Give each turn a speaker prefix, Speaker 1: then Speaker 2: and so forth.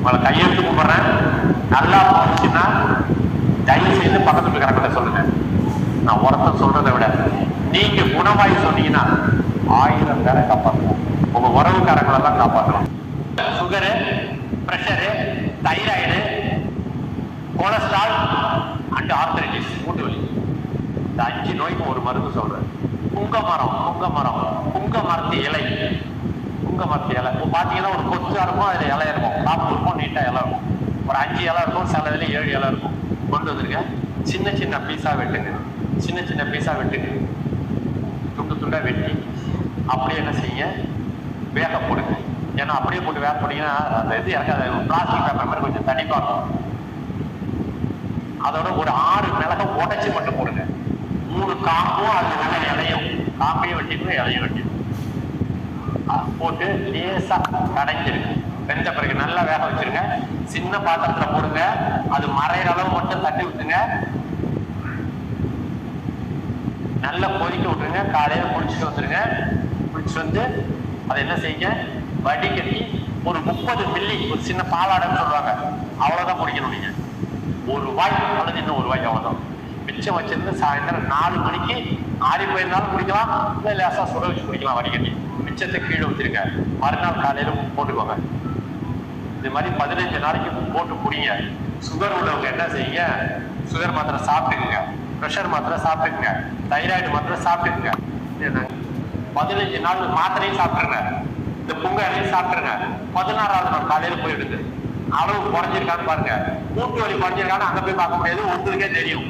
Speaker 1: உங்களை கையெழுத்து கும்பிட்றேன் நல்லா போச்சுன்னா தயவு செய்து பக்கத்துல இருக்கிறவங்க சொல்லுங்க. நான் ஒருத்தர் சொல்றதை விட நீங்க குணமாய் சொன்னீங்கன்னா ஆயிரம் பேரை காப்பாற்றலாம் உங்க உறவுக்காரங்களெல்லாம் காப்பாற்றலாம் sugar pressure thyroid cholesterol and arthritis மூட்டு வலி. இந்த அஞ்சு நோய்க்கு ஒரு மருந்து சொல்றேன். புங்க மரம் புங்க மரம் புங்க மரத்து இலை. தூக்க மரத்து இலை. இப்போ பார்த்தீங்கன்னா ஒரு கொச்சா இருக்கும் அதில் இலை இருக்கும். காப்பு இருக்கும் நீட்டாக இலை இருக்கும். ஒரு அஞ்சு இலை இருக்கும் சில இதில் ஏழு இலை இருக்கும். கொண்டு வந்துருங்க. சின்ன சின்ன பீஸாக வெட்டுங்க. சின்ன சின்ன பீஸாக வெட்டுங்க. துண்டு துண்டாக வெட்டி அப்படியே என்ன செய்யுங்க? வேக போடுங்க. ஏன்னா அப்படியே போட்டு வேக போட்டிங்கன்னா அந்த இது இறக்காது. பிளாஸ்டிக் பேப்பர் மாதிரி கொஞ்சம் தடிப்பாகும் அதோட ஒரு ஆறு மிளகை உடச்சி மட்டும் போடுங்க. மூணு காம்பும் அது உள்ள இலையும். காம்பையும் வெட்டிக்கணும் இலையும் வெட்டிக்கணும். போட்டு லேசா கடைஞ்சிருங்க வெந்த பிறகு நல்லா வேக வச்சிருங்க. சின்ன பாத்திரத்துல போடுங்க. அது மறைய அளவு மட்டும் தட்டி விட்டுங்க நல்லா கொதிக்க விட்டுருங்க. காலையில குளிச்சுட்டு வந்துருங்க. குளிச்சுட்டு வந்து அதை என்ன செய்யுங்க? வடிகட்டி ஒரு முப்பது மில்லி ஒரு சின்ன பாலாடைன்னு சொல்லுவாங்க. அவ்வளவுதான் குடிக்கணும் நீங்க. ஒரு ரூபாய் அல்லது இன்னும் ஒரு ரூபாய் அவ்வளவுதான். மிச்சம் வச்சிருந்து சாயந்தரம் நாலு மணிக்கு ஆறி போயிருந்தாலும் குடிக்கலாம். இல்லை லேசா சுட வச்சு குடிக்கலாம் வடிகட்டி. மிச்சத்தை கீழே ஊற்றிருங்க மறுநாள் காலையில போட்டுக்கோங்க. இது மாதிரி பதினஞ்சு நாளைக்கு போட்டு குடிங்க. சுகர் உள்ளவங்க என்ன செய்யுங்க? சுகர் மாத்திரை சாப்பிட்டுக்குங்க. ப்ரெஷர் மாத்திரை சாப்பிட்டுக்குங்க. தைராய்டு மாத்திரை சாப்பிட்டுக்குங்க. பதினஞ்சு நாள் மாத்திரையும் சாப்பிட்டுருங்க. இந்த புங்காலையும் சாப்பிட்டுருங்க. பதினாறாவது நாள் காலையில போயிடுது அளவு குறைஞ்சிருக்கான்னு பாருங்க. மூட்டு வலி குறைஞ்சிருக்கான்னு அங்க போய் பார்க்க முடியாது. உங்களுக்கே தெரியும்.